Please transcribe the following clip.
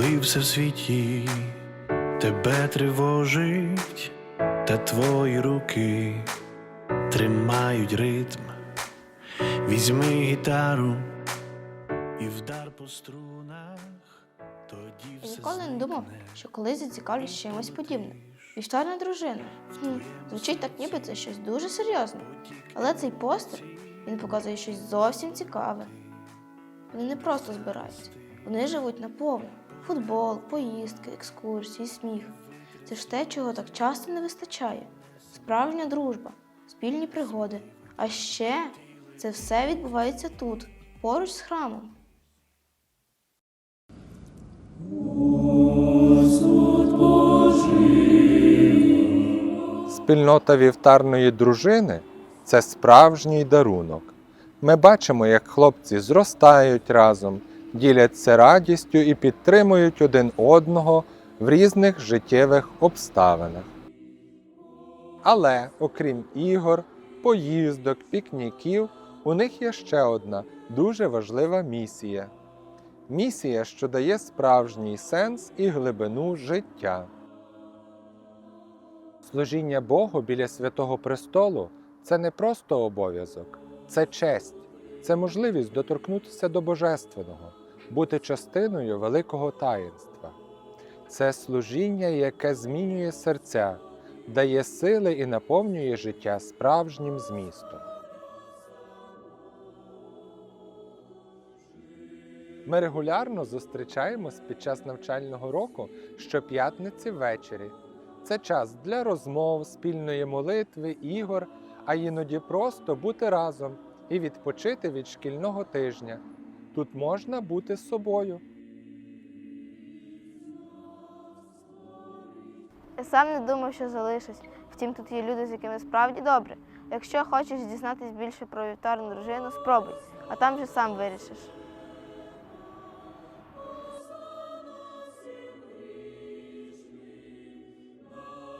Коли все в світі тебе тривожить, та твої руки тримають ритм, візьми гітару і вдар по струнах, тоді все ніколи не думав, що колись зацікавлюсь чимось подібним. Вівтарна дружина. Хм, звучить так, ніби це щось дуже серйозне. Але цей постер він показує щось зовсім цікаве. Вони не просто збираються, вони живуть наповну. Футбол, поїздки, екскурсії, сміх. Це ж те, чого так часто не вистачає. Справжня дружба, спільні пригоди. А ще це все відбувається тут, поруч з храмом. Спільнота вівтарної дружини це справжній дарунок. Ми бачимо, як хлопці зростають разом, діляться радістю і підтримують один одного в різних життєвих обставинах. Але, окрім ігор, поїздок, пікніків, у них є ще одна дуже важлива місія. Місія, що дає справжній сенс і глибину життя. Служіння Богу біля святого престолу це не просто обов'язок, це честь, це можливість доторкнутися до Божественного, бути частиною великого таїнства. Це служіння, яке змінює серця, дає сили і наповнює життя справжнім змістом. Ми регулярно зустрічаємось під час навчального року щоп'ятниці ввечері. Це час для розмов, спільної молитви, ігор, а іноді просто бути разом і відпочити від шкільного тижня. Тут можна бути з собою. Я сам не думав, що залишусь. Втім, тут є люди, з якими справді добре. Якщо хочеш дізнатись більше про вівтарну дружину, спробуй, а там вже сам вирішиш.